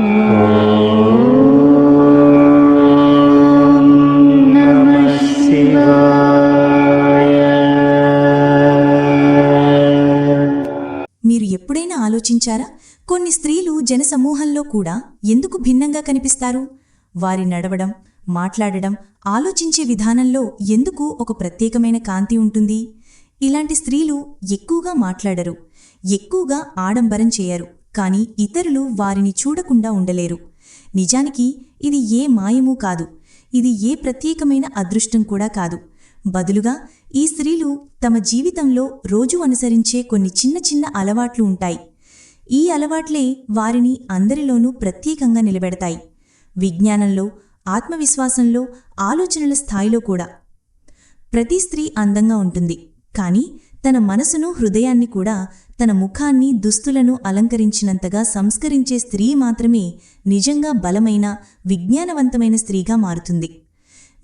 మీరు ఎప్పుడైనా ఆలోచించారా? కొన్ని స్త్రీలు జనసమూహంలో కూడా ఎందుకు భిన్నంగా కనిపిస్తారు? వారి నడవడం మాట్లాడడం ఆలోచించే విధానంలో ఎందుకు ఒక ప్రత్యేకమైన కాంతి ఉంటుంది? ఇలాంటి స్త్రీలు ఎక్కువగా మాట్లాడరు ఎక్కువగా ఆడంబరం చేయరు. కానీ ఇతరులు వారిని చూడకుండా ఉండలేరు. నిజానికి ఇది ఏ మాయమూ కాదు. ఇది ఏ ప్రత్యేకమైన అదృష్టం కూడా కాదు. బదులుగా ఈ స్త్రీలు తమ జీవితంలో రోజు అనుసరించే కొన్ని చిన్న చిన్న అలవాట్లు ఉంటాయి. ఈ అలవాట్లే వారిని అందరిలోనూ ప్రత్యేకంగా నిలబెడతాయి. విజ్ఞానంలో ఆత్మవిశ్వాసంలో ఆలోచనల స్థాయిలో కూడా. ప్రతి స్త్రీ అందంగా ఉంటుంది. కానీ తన మనసును హృదయాన్ని కూడా తన ముఖాన్ని దుస్తులను అలంకరించినంతగా సంస్కరించే స్త్రీ మాత్రమే నిజంగా బలమైన విజ్ఞానవంతమైన స్త్రీగా మారుతుంది.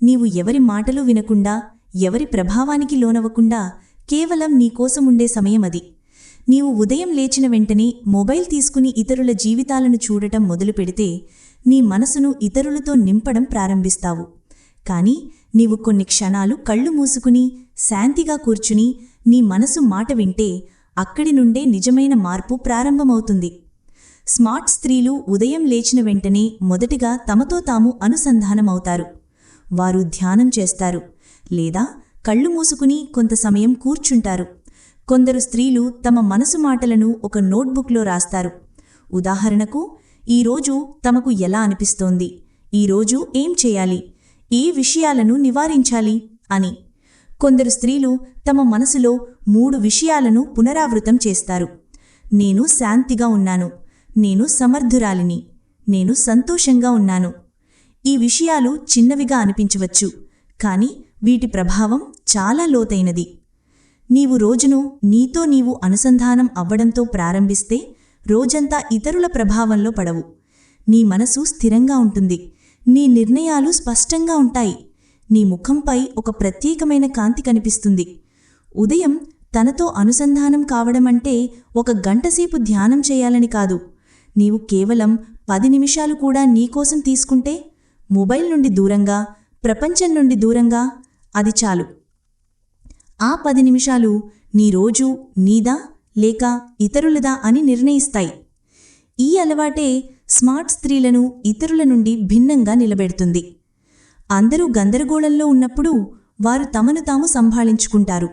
నీవు ఎవరి మాటలు వినకుండా ఎవరి ప్రభావానికి లోనవ్వకుండా కేవలం నీకోసం ఉండే సమయం అది. నీవు ఉదయం లేచిన వెంటనే మొబైల్ తీసుకుని ఇతరుల జీవితాలను చూడటం మొదలు పెడితే నీ మనసును ఇతరులతో నింపడం ప్రారంభిస్తావు. కాని నీవు కొన్ని క్షణాలు కళ్ళు మూసుకుని శాంతిగా కూర్చుని నీ మనసు మాట వింటే అక్కడి నుండే నిజమైన మార్పు ప్రారంభమవుతుంది. స్మార్ట్ స్త్రీలు ఉదయం లేచిన వెంటనే మొదటిగా తమతో తాము అనుసంధానమవుతారు. వారు ధ్యానం చేస్తారు. లేదా కళ్ళు మూసుకుని కొంత సమయం కూర్చుంటారు. కొందరు స్త్రీలు తమ మనసు మాటలను ఒక నోట్బుక్లో రాస్తారు. ఉదాహరణకు ఈరోజు తమకు ఎలా అనిపిస్తోంది? ఈరోజు ఏం చేయాలి? ఏ విషయాలను నివారించాలి అని. కొందరు స్త్రీలు తమ మనసులో మూడు విషయాలను పునరావృతం చేస్తారు. నేను శాంతిగా ఉన్నాను. నేను సమర్థురాలిని. నేను సంతోషంగా ఉన్నాను. ఈ విషయాలు చిన్నవిగా అనిపించవచ్చు కాని వీటి ప్రభావం చాలా లోతైనది. నీవు రోజును నీతో నీవు అనుసంధానం అవ్వడంతో ప్రారంభిస్తే రోజంతా ఇతరుల ప్రభావంలో పడవు. నీ మనసు స్థిరంగా ఉంటుంది. నీ నిర్ణయాలు స్పష్టంగా ఉంటాయి. నీ ముఖంపై ఒక ప్రత్యేకమైన కాంతి కనిపిస్తుంది. ఉదయం తనతో అనుసంధానం కావడమంటే ఒక గంటసేపు ధ్యానం చేయాలని కాదు. నీవు కేవలం పది నిమిషాలు కూడా నీకోసం తీసుకుంటే మొబైల్ నుండి దూరంగా ప్రపంచం నుండి దూరంగా అది చాలు. ఆ పది నిమిషాలు నీ రోజు నీదా లేక ఇతరులదా అని నిర్ణయిస్తాయి. ఈ అలవాటే స్మార్ట్ స్త్రీలను ఇతరుల నుండి భిన్నంగా నిలబెడుతుంది. అందరూ గందరగోళంలో ఉన్నప్పుడు వారు తమను తాము సంభాళించుకుంటారు.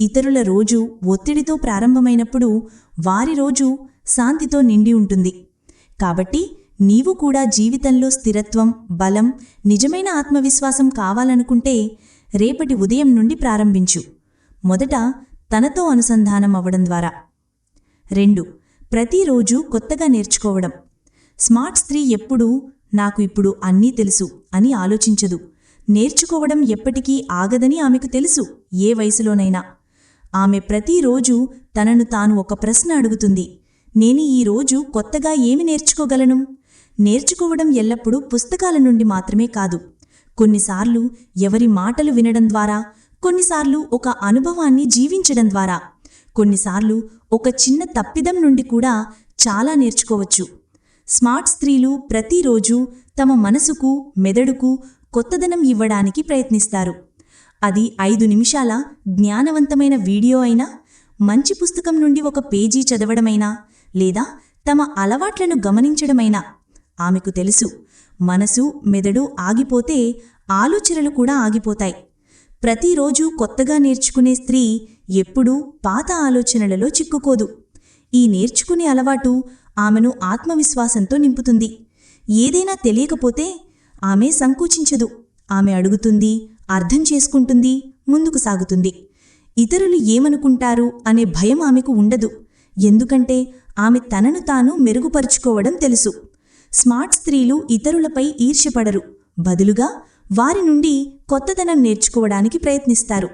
ఇతరుల రోజు ఒత్తిడితో ప్రారంభమైనప్పుడు వారి రోజు శాంతితో నిండి ఉంటుంది. కాబట్టి నీవు కూడా జీవితంలో స్థిరత్వం బలం నిజమైన ఆత్మవిశ్వాసం కావాలనుకుంటే రేపటి ఉదయం నుండి ప్రారంభించు. మొదట తనతో అనుసంధానం అవ్వడం ద్వారా. రెండు ప్రతిరోజు కొత్తగా నేర్చుకోవడం. స్మార్ట్ స్త్రీ ఎప్పుడూ నాకు ఇప్పుడు అన్నీ తెలుసు అని ఆలోచించదు. నేర్చుకోవడం ఎప్పటికీ ఆగదని ఆమెకు తెలుసు. ఏ వయసులోనైనా. ఆమె ప్రతిరోజు తనను తాను ఒక ప్రశ్న అడుగుతుంది. నేను ఈ రోజు కొత్తగా ఏమి నేర్చుకోగలను? నేర్చుకోవడం ఎల్లప్పుడూ పుస్తకాల నుండి మాత్రమే కాదు. కొన్నిసార్లు ఎవరి మాటలు వినడం ద్వారా కొన్నిసార్లు ఒక అనుభవాన్ని జీవించడం ద్వారా కొన్నిసార్లు ఒక చిన్న తప్పిదం నుండి కూడా చాలా నేర్చుకోవచ్చు. స్మార్ట్ స్త్రీలు ప్రతిరోజు తమ మనసుకు మెదడుకు కొత్తదనం ఇవ్వడానికి ప్రయత్నిస్తారు. అది ఐదు నిమిషాల జ్ఞానవంతమైన వీడియో అయినా మంచి పుస్తకం నుండి ఒక పేజీ చదవడమైనా లేదా తమ అలవాట్లను గమనించడమైనా ఆమెకు తెలుసు మనసు మెదడు ఆగిపోతే ఆలోచనలు కూడా ఆగిపోతాయి. ప్రతిరోజు కొత్తగా నేర్చుకునే స్త్రీ ఎప్పుడూ పాత ఆలోచనలలో చిక్కుకోదు. ఈ నేర్చుకునే అలవాటు ఆమెను ఆత్మవిశ్వాసంతో నింపుతుంది. ఏదైనా తెలియకపోతే ఆమె సంకోచించదు. ఆమె అడుగుతుంది అర్థం చేసుకుంటుంది ముందుకు సాగుతుంది. ఇతరులు ఏమనుకుంటారు అనే భయం ఆమెకు ఉండదు. ఎందుకంటే ఆమె తనను తాను మెరుగుపరుచుకోవడం తెలుసు. స్మార్ట్ స్త్రీలు ఇతరులపై ఈర్ష్యపడరు. బదులుగా వారి నుండి కొత్తదనం నేర్చుకోవడానికి ప్రయత్నిస్తారు.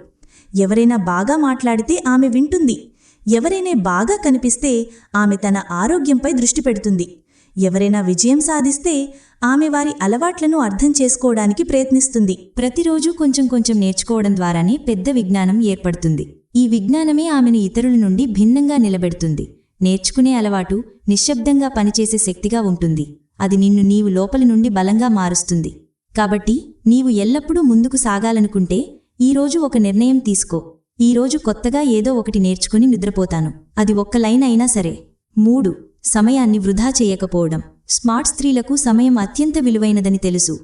ఎవరైనా బాగా మాట్లాడితే ఆమె వింటుంది. ఎవరైనా బాగా కనిపిస్తే ఆమె తన ఆరోగ్యంపై దృష్టి పెడుతుంది. ఎవరైనా విజయం సాధిస్తే ఆమె వారి అలవాట్లను అర్థం చేసుకోవడానికి ప్రయత్నిస్తుంది. ప్రతిరోజు కొంచెం కొంచెం నేర్చుకోవడం ద్వారానే పెద్ద విజ్ఞానం ఏర్పడుతుంది. ఈ విజ్ఞానమే ఆమెను ఇతరుల నుండి భిన్నంగా నిలబెడుతుంది. నేర్చుకునే అలవాటు నిశ్శబ్దంగా పనిచేసే శక్తిగా ఉంటుంది. అది నిన్ను నీవు లోపలి నుండి బలంగా మారుస్తుంది. కాబట్టి నీవు ఎల్లప్పుడూ ముందుకు సాగాలనుకుంటే ఈరోజు ఒక నిర్ణయం తీసుకో. ఈరోజు కొత్తగా ఏదో ఒకటి నేర్చుకుని నిద్రపోతాను. అది ఒక్క లైన్ అయినా సరే. మూడు. సమయాన్ని వృధా చేయకపోవడం. స్మార్ట్ స్త్రీలకు సమయం అత్యంత విలువైనదని తెలుసు.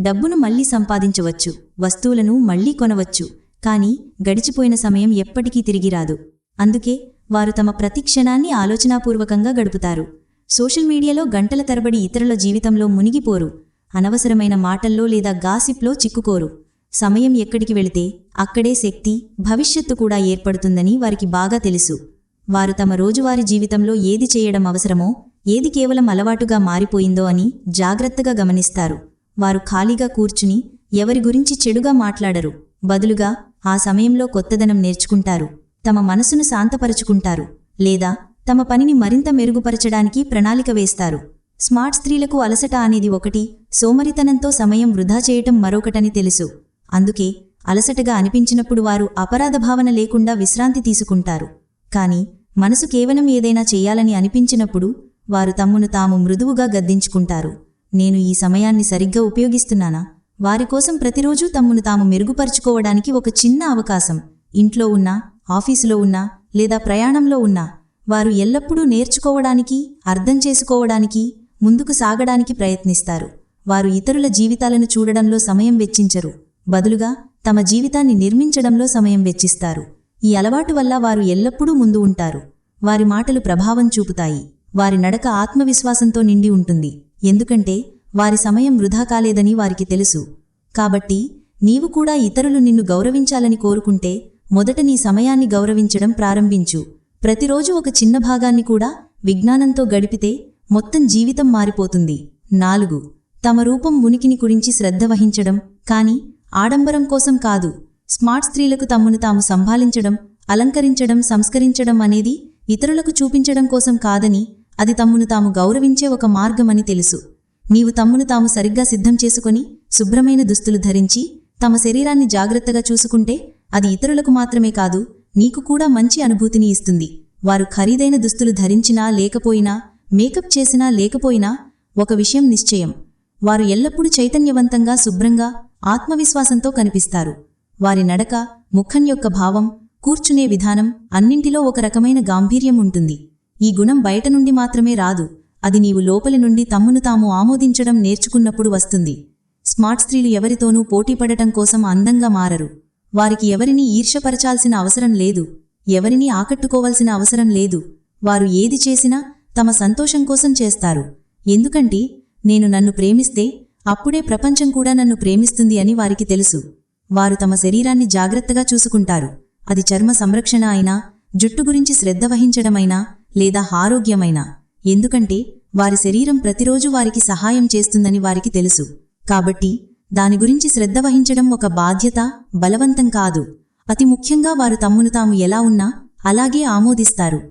డబ్బును మళ్ళీ సంపాదించవచ్చు. వస్తువులను మళ్ళీ కొనవచ్చు. కానీ గడిచిపోయిన సమయం ఎప్పటికీ తిరిగి రాదు. అందుకే వారు తమ ప్రతి క్షణాన్ని ఆలోచనాపూర్వకంగా గడుపుతారు. సోషల్ మీడియాలో గంటల తరబడి ఇతరుల జీవితంలో మునిగిపోరు. అనవసరమైన మాటల్లో లేదా గాసిప్లో చిక్కుకోరు. సమయం ఎక్కడికి వెళితే అక్కడే శక్తి భవిష్యత్తు కూడా ఏర్పడుతుందని వారికి బాగా తెలుసు. వారు తమ రోజువారీ జీవితంలో ఏది చేయడం అవసరమో ఏది కేవలం అలవాటుగా మారిపోయిందో అని జాగ్రత్తగా గమనిస్తారు. వారు ఖాళీగా కూర్చుని ఎవరి గురించి చెడుగా మాట్లాడరు. బదులుగా ఆ సమయంలో కొత్తదనం నేర్చుకుంటారు. తమ మనసును శాంతపరుచుకుంటారు. లేదా తమ పనిని మరింత మెరుగుపరచడానికి ప్రణాళిక వేస్తారు. స్మార్ట్ స్త్రీలకు అలసట అనేది ఒకటి సోమరితనంతో సమయం వృధా చేయటం మరొకటని తెలుసు. అందుకే అలసటగా అనిపించినప్పుడు వారు అపరాధ భావన లేకుండా విశ్రాంతి తీసుకుంటారు. కాని మనసు కేవలం ఏదైనా చెయ్యాలని అనిపించినప్పుడు వారు తమ్మును తాము మృదువుగా గద్దించుకుంటారు. నేను ఈ సమయాన్ని సరిగ్గా ఉపయోగిస్తున్నానా? వారి కోసం ప్రతిరోజూ తమ్మును తాము మెరుగుపరుచుకోవడానికి ఒక చిన్న అవకాశం. ఇంట్లో ఉన్నా ఆఫీసులో ఉన్నా లేదా ప్రయాణంలో ఉన్నా వారు ఎల్లప్పుడూ నేర్చుకోవడానికి అర్థం చేసుకోవడానికి ముందుకు సాగడానికి ప్రయత్నిస్తారు. వారు ఇతరుల జీవితాలను చూడడంలో సమయం వెచ్చించరు. బదులుగా తమ జీవితాన్ని నిర్మించడంలో సమయం వెచ్చిస్తారు. ఈ అలవాటు వల్ల వారు ఎల్లప్పుడూ ముందు ఉంటారు. వారి మాటలు ప్రభావం చూపుతాయి. వారి నడక ఆత్మవిశ్వాసంతో నిండి ఉంటుంది. ఎందుకంటే వారి సమయం వృధా కాలేదని వారికి తెలుసు. కాబట్టి నీవు కూడా ఇతరులు నిన్ను గౌరవించాలని కోరుకుంటే మొదట నీ సమయాన్ని గౌరవించడం ప్రారంభించు. ప్రతిరోజు ఒక చిన్న భాగాన్ని కూడా విజ్ఞానంతో గడిపితే మొత్తం జీవితం మారిపోతుంది. నాలుగు. తమ రూపం ఉనికిని గురించి శ్రద్ధ వహించడం కాని ఆడంబరం కోసం కాదు స్మార్ట్ స్త్రీలకు తమ్మును తాము సంభాలించడం అలంకరించడం సంస్కరించడం అనేది ఇతరులకు చూపించడం కోసం కాదని అది తమ్మును తాము గౌరవించే ఒక మార్గమని తెలుసు. నీవు తమ్మును తాము సరిగ్గా సిద్ధం చేసుకొని శుభ్రమైన దుస్తులు ధరించి తమ శరీరాన్ని జాగ్రత్తగా చూసుకుంటే అది ఇతరులకు మాత్రమే కాదు నీకు కూడా మంచి అనుభూతిని ఇస్తుంది. వారు ఖరీదైన దుస్తులు ధరించినా లేకపోయినా మేకప్ చేసినా లేకపోయినా ఒక విషయం నిశ్చయం. వారు ఎల్లప్పుడూ చైతన్యవంతంగా శుభ్రంగా ఆత్మవిశ్వాసంతో కనిపిస్తారు. వారి నడక ముఖం యొక్క భావం కూర్చునే విధానం అన్నింటిలో ఒక రకమైన గాంభీర్యం ఉంటుంది. ఈ గుణం బయట నుండి మాత్రమే రాదు. అది నీవు లోపలి నుండి తమ్మును తాము ఆమోదించడం నేర్చుకున్నప్పుడు వస్తుంది. స్మార్ట్ స్త్రీలు ఎవరితోనూ పోటీపడటం కోసం అందంగా మారరు. వారికి ఎవరినీ ఈర్షపరచాల్సిన అవసరం లేదు. ఎవరినీ ఆకట్టుకోవలసిన అవసరం లేదు. వారు ఏది చేసినా తమ సంతోషం కోసం చేస్తారు. ఎందుకంటే నేను నన్ను ప్రేమిస్తే అప్పుడే ప్రపంచం కూడా నన్ను ప్రేమిస్తుంది అని వారికి తెలుసు. వారు తమ శరీరాన్ని జాగ్రత్తగా చూసుకుంటారు. అది చర్మ సంరక్షణ అయినా జుట్టు గురించి శ్రద్ధ వహించడమైనా లేదా ఆరోగ్యమైనా. ఎందుకంటే వారి శరీరం ప్రతిరోజు వారికి సహాయం చేస్తుందని వారికి తెలుసు. కాబట్టి దాని గురించి శ్రద్ధ వహించడం ఒక బాధ్యత బలవంతం కాదు. అతి ముఖ్యంగా వారు తమ్మును తాము ఎలా ఉన్నా అలాగే ఆమోదిస్తారు.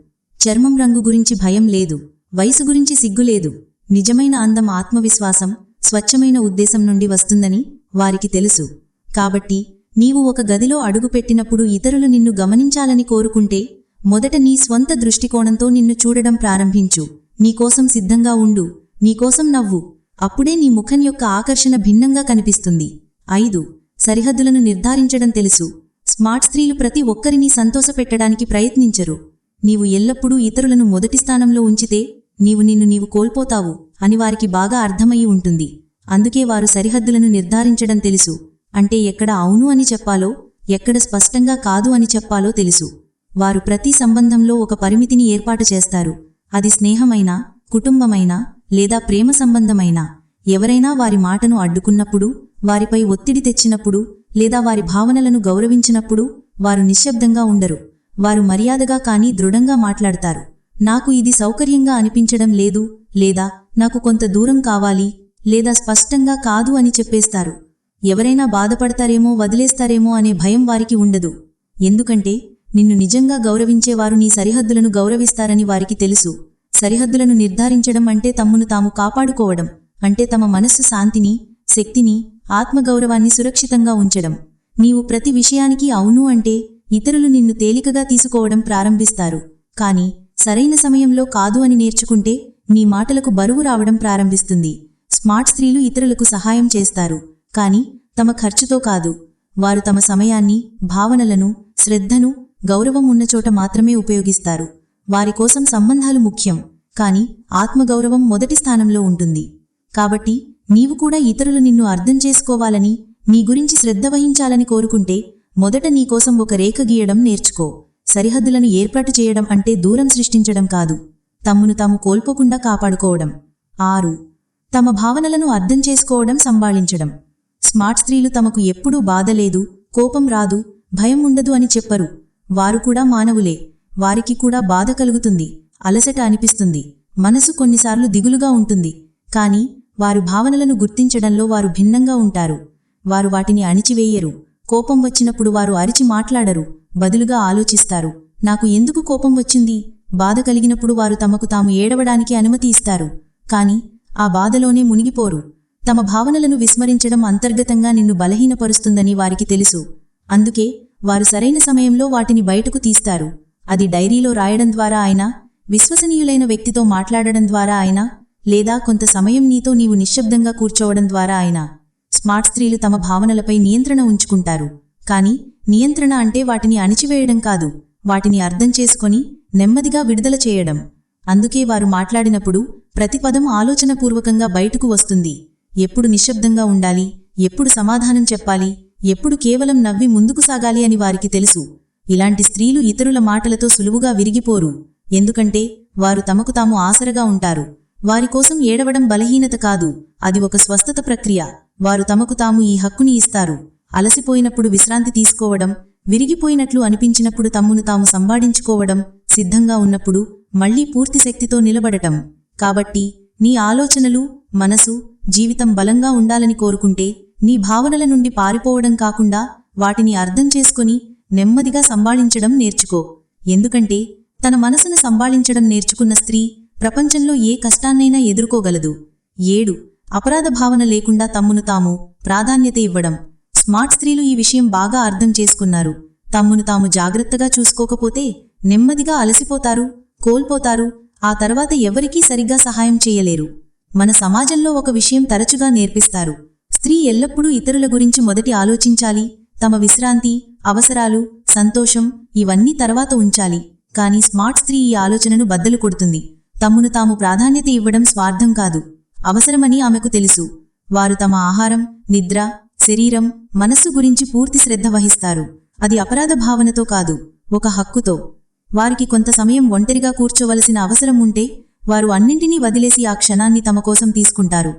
చర్మం రంగు గురించి భయం లేదు. వయసు గురించి సిగ్గులేదు నిజమైన అందం ఆత్మవిశ్వాసం స్వచ్ఛమైన ఉద్దేశం నుండి వస్తుందని వారికి తెలుసు. కాబట్టి నీవు ఒక గదిలో అడుగుపెట్టినప్పుడు ఇతరులు నిన్ను గమనించాలని కోరుకుంటే మొదట నీ స్వంత దృష్టికోణంతో నిన్ను చూడడం ప్రారంభించు. నీకోసం సిద్ధంగా ఉండు. నీకోసం నవ్వు. అప్పుడే నీ ముఖం యొక్క ఆకర్షణ భిన్నంగా కనిపిస్తుంది. ఐదు. సరిహద్దులను నిర్ధారించడం తెలుసు. స్మార్ట్ స్త్రీలు ప్రతి ఒక్కరినీ సంతోషపెట్టడానికి ప్రయత్నించరు. నీవు ఎల్లప్పుడూ ఇతరులను మొదటి స్థానంలో ఉంచితే నీవు నిన్ను నీవు కోల్పోతావు అని వారికి బాగా అర్థమయ్యి ఉంటుంది. అందుకే వారు సరిహద్దులను నిర్ధారించడం తెలుసు. అంటే ఎక్కడ అవును అని చెప్పాలో ఎక్కడ స్పష్టంగా కాదు అని చెప్పాలో తెలుసు. వారు ప్రతి సంబంధంలో ఒక పరిమితిని ఏర్పాటు చేస్తారు. అది స్నేహమైనా కుటుంబమైనా లేదా ప్రేమ సంబంధమైనా. ఎవరైనా వారి మాటను అడ్డుకున్నప్పుడు వారిపై ఒత్తిడి తెచ్చినప్పుడు లేదా వారి భావనలను గౌరవించినప్పుడు వారు నిశ్శబ్దంగా ఉండరు. వారు మర్యాదగా కానీ దృఢంగా మాట్లాడతారు. నాకు ఇది సౌకర్యంగా అనిపించడం లేదు లేదా నాకు కొంత దూరం కావాలి లేదా స్పష్టంగా కాదు అని చెప్పేస్తారు. ఎవరైనా బాధపడతారేమో వదిలేస్తారేమో అనే భయం వారికి ఉండదు. ఎందుకంటే నిన్ను నిజంగా గౌరవించేవారు నీ సరిహద్దులను గౌరవిస్తారని వారికి తెలుసు. సరిహద్దులను నిర్ధారించడం అంటే తమ్మును తాము కాపాడుకోవడం అంటే తమ మనస్సు శాంతిని శక్తిని ఆత్మగౌరవాన్ని సురక్షితంగా ఉంచడం. నీవు ప్రతి విషయానికి అవును అంటే ఇతరులు నిన్ను తేలికగా తీసుకోవడం ప్రారంభిస్తారు. కాని సరైన సమయంలో కాదు అని నేర్చుకుంటే నీ మాటలకు బరువు రావడం ప్రారంభిస్తుంది. స్మార్ట్ స్త్రీలు ఇతరులకు సహాయం చేస్తారు. కానీ తమ ఖర్చుతో కాదు. వారు తమ సమయాన్ని భావనలను శ్రద్ధను గౌరవం ఉన్న చోట మాత్రమే ఉపయోగిస్తారు. వారి కోసం సంబంధాలు ముఖ్యం. కాని ఆత్మగౌరవం మొదటి స్థానంలో ఉంటుంది. కాబట్టి నీవు కూడా ఇతరులు నిన్ను అర్థం చేసుకోవాలని నీ గురించి శ్రద్ధ వహించాలని కోరుకుంటే మొదట నీకోసం ఒక రేఖ గీయడం నేర్చుకో. సరిహద్దులను ఏర్పాటు చేయడం అంటే దూరం సృష్టించడం కాదు. తమ్మును తాము కోల్పోకుండా కాపాడుకోవడం. ఆరు. తమ భావనలను అర్థం చేసుకోవడం సంభాళించడం. స్మార్ట్ స్త్రీలు తమకు ఎప్పుడూ బాధ లేదు కోపం రాదు భయం ఉండదు అని చెప్పరు. వారు కూడా మానవులే. వారికి కూడా బాధ కలుగుతుంది అలసట అనిపిస్తుంది మనసు కొన్నిసార్లు దిగులుగా ఉంటుంది. కాని వారు భావనలను గుర్తించడంలో వారు భిన్నంగా ఉంటారు. వారు వాటిని అణిచివేయరు. కోపం వచ్చినప్పుడు వారు అరిచి మాట్లాడరు బదులుగా ఆలోచిస్తారు. నాకు ఎందుకు కోపం వచ్చింది? బాధ కలిగినప్పుడు వారు తమకు తాము ఏడవడానికి అనుమతి ఇస్తారు. కాని ఆ బాధలోనే మునిగిపోరు. తమ భావనలను విస్మరించడం అంతర్గతంగా నిన్ను బలహీనపరుస్తుందని వారికి తెలుసు. అందుకే వారు సరైన సమయంలో వాటిని బయటకు తీస్తారు. అది డైరీలో రాయడం ద్వారా అయినా విశ్వసనీయులైన వ్యక్తితో మాట్లాడడం ద్వారా అయినా లేదా కొంత సమయం నీతో నీవు నిశ్శబ్దంగా కూర్చోవడం ద్వారా అయినా. స్మార్ట్ స్త్రీలు తమ భావనలపై నియంత్రణ ఉంచుకుంటారు. కాని నియంత్రణ అంటే వాటిని అణిచివేయడం కాదు. వాటిని అర్థం చేసుకొని నెమ్మదిగా విడుదల చేయడం. అందుకే వారు మాట్లాడినప్పుడు ప్రతి పదం ఆలోచనపూర్వకంగా బయటకు వస్తుంది. ఎప్పుడు నిశ్శబ్దంగా ఉండాలి? ఎప్పుడు సమాధానం చెప్పాలి? ఎప్పుడు కేవలం నవ్వి ముందుకు సాగాలి అని వారికి తెలుసు. ఇలాంటి స్త్రీలు ఇతరుల మాటలతో సులువుగా విరిగిపోరు. ఎందుకంటే వారు తమకు తాము ఆసరగా ఉంటారు. వారి కోసం ఏడవడం బలహీనత కాదు. అది ఒక స్వస్థత ప్రక్రియ. వారు తమకు తాము ఈ హక్కుని ఇస్తారు. అలసిపోయినప్పుడు విశ్రాంతి తీసుకోవడం విరిగిపోయినట్లు అనిపించినప్పుడు తమ్మును తాము సంబాడించుకోవడం సిద్ధంగా ఉన్నప్పుడు మళ్ళీ పూర్తి శక్తితో నిలబడటం. కాబట్టి నీ ఆలోచనలు మనసు జీవితం బలంగా ఉండాలని కోరుకుంటే నీ భావనల నుండి పారిపోవడం కాకుండా వాటిని అర్థం చేసుకొని నెమ్మదిగా సంబాళించడం నేర్చుకో. ఎందుకంటే తన మనసును సంబాళించడం నేర్చుకున్న స్త్రీ ప్రపంచంలో ఏ కష్టాన్నైనా ఎదుర్కోగలదు. ఏడు అపరాధ భావన లేకుండా తమ్మును తాము ప్రాధాన్యత ఇవ్వడం. స్మార్ట్ స్త్రీలు ఈ విషయం బాగా అర్థం చేసుకున్నారు. తమ్మును తాము జాగ్రత్తగా చూసుకోకపోతే నెమ్మదిగా అలసిపోతారు కోల్పోతారు ఆ తర్వాత ఎవరికీ సరిగ్గా సహాయం చేయలేరు. మన సమాజంలో ఒక విషయం తరచుగా నేర్పిస్తారు. స్త్రీ ఎల్లప్పుడూ ఇతరుల గురించి మొదటి ఆలోచించాలి తమ విశ్రాంతి అవసరాలు సంతోషం ఇవన్నీ తర్వాత ఉంచాలి. కానీ స్మార్ట్ స్త్రీ ఈ ఆలోచనను బద్దలు కొడుతుంది. తమ్మును తాము ప్రాధాన్యత ఇవ్వడం స్వార్థం కాదు. అవసరమని ఆమెకు తెలుసు. వారు తమ ఆహారం నిద్ర శరీరం మనస్సు గురించి పూర్తి శ్రద్ధ వహిస్తారు. అది అపరాధ భావనతో కాదు ఒక హక్కుతో. వారికి కొంత సమయం ఒంటరిగా కూర్చోవలసిన అవసరం ఉంటే వారు అన్నింటినీ వదిలేసి ఆ క్షణాన్ని తమ కోసం తీసుకుంటారు.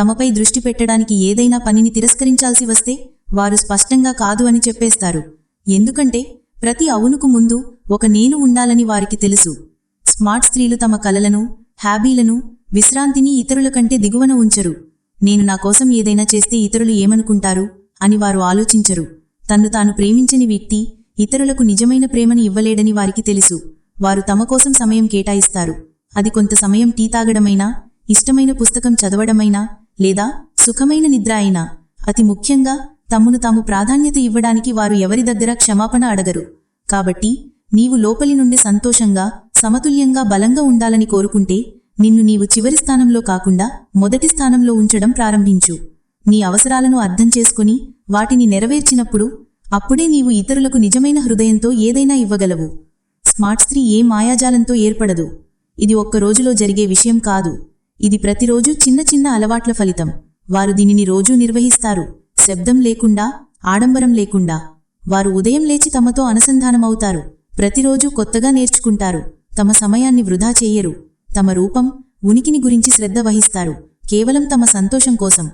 తమపై దృష్టి పెట్టడానికి ఏదైనా పనిని తిరస్కరించాల్సి వస్తే వారు స్పష్టంగా కాదు అని చెప్పేస్తారు. ఎందుకంటే ప్రతి అవునుకు ముందు ఒక నేను ఉండాలని వారికి తెలుసు. స్మార్ట్ స్త్రీలు తమ కలలను హ్యాబీలను విశ్రాంతిని ఇతరుల కంటే దిగువన ఉంచరు. నేను నా కోసం ఏదైనా చేస్తే ఇతరులు ఏమనుకుంటారు? అని వారు ఆలోచించరు. తన్ను తాను ప్రేమించని వ్యక్తి ఇతరులకు నిజమైన ప్రేమని ఇవ్వలేడని వారికి తెలుసు. వారు తమ కోసం సమయం కేటాయిస్తారు. అది కొంత సమయం టీ తాగడమైనా ఇష్టమైన పుస్తకం చదవడమైనా లేదా సుఖమైన నిద్ర అయినా. అతి ముఖ్యంగా తమ్మును తాము ప్రాధాన్యత ఇవ్వడానికి వారు ఎవరి దగ్గర క్షమాపణ అడగరు. కాబట్టి నీవు లోపలి నుండి సంతోషంగా సమతుల్యంగా బలంగా ఉండాలని కోరుకుంటే నిన్ను నీవు చివరి స్థానంలో కాకుండా మొదటి స్థానంలో ఉంచడం ప్రారంభించు. నీ అవసరాలను అర్థం చేసుకుని వాటిని నెరవేర్చినప్పుడు అప్పుడే నీవు ఇతరులకు నిజమైన హృదయంతో ఏదైనా ఇవ్వగలవు. స్మార్ట్ స్త్రీ ఏ మాయాజాలంతో ఏర్పడదు. ఇది ఒక్క రోజులో జరిగే విషయం కాదు. ఇది ప్రతిరోజు చిన్న చిన్న అలవాట్ల ఫలితం. వారు దీనిని రోజూ నిర్వహిస్తారు. శబ్దం లేకుండా ఆడంబరం లేకుండా. వారు ఉదయం లేచి తమతో అనుసంధానమవుతారు. ప్రతిరోజు కొత్తగా నేర్చుకుంటారు. తమ సమయాన్ని వృధా చేయరు. తమ రూపం ఉనికిని గురించి శ్రద్ధ వహిస్తారు. కేవలం తమ సంతోషం కోసం.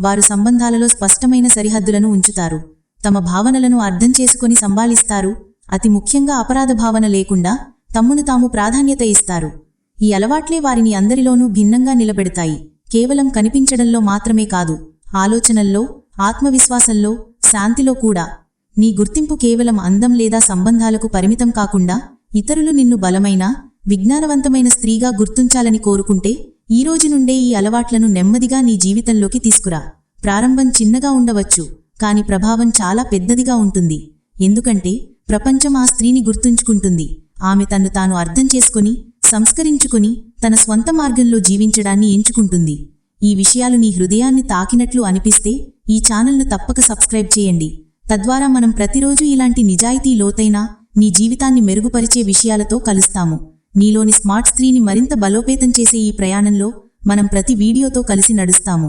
వారు సంబంధాలలో స్పష్టమైన సరిహద్దులను ఉంచుతారు. తమ భావనలను అర్థం చేసుకుని సంభాళిస్తారు అతి ముఖ్యంగా అపరాధ భావన లేకుండా తమ్మును తాము ప్రాధాన్యత ఇస్తారు. ఈ అలవాట్లే వారిని అందరిలోనూ భిన్నంగా నిలబెడతాయి. కేవలం కనిపించడంలో మాత్రమే కాదు ఆలోచనల్లో ఆత్మవిశ్వాసంలో శాంతిలో కూడా. నీ గుర్తింపు కేవలం అందం లేదా సంబంధాలకు పరిమితం కాకుండా ఇతరులు నిన్ను బలమైన విజ్ఞానవంతమైన స్త్రీగా గుర్తుంచాలని కోరుకుంటే ఈ రోజు నుండే ఈ అలవాట్లను నెమ్మదిగా నీ జీవితంలోకి తీసుకురా. ప్రారంభం చిన్నగా ఉండవచ్చు కాని ప్రభావం చాలా పెద్దదిగా ఉంటుంది. ఎందుకంటే ప్రపంచం ఆ స్త్రీని గుర్తుంచుకుంటుంది. ఆమె తన్ను తాను అర్థం చేసుకుని సంస్కరించుకుని తన స్వంత మార్గంలో జీవించడాన్ని ఎంచుకుంటుంది. ఈ విషయాలు నీ హృదయాన్ని తాకినట్లు అనిపిస్తే ఈ ఛానల్ను తప్పక సబ్స్క్రైబ్ చేయండి. తద్వారా మనం ప్రతిరోజు ఇలాంటి నిజాయితీ లోతైన నీ జీవితాన్ని మెరుగుపరిచే విషయాలతో కలుస్తాము. నీలోని స్మార్ట్ స్త్రీని మరింత బలోపేతం చేసే ఈ ప్రయాణంలో మనం ప్రతి వీడియోతో కలిసి నడుస్తాము.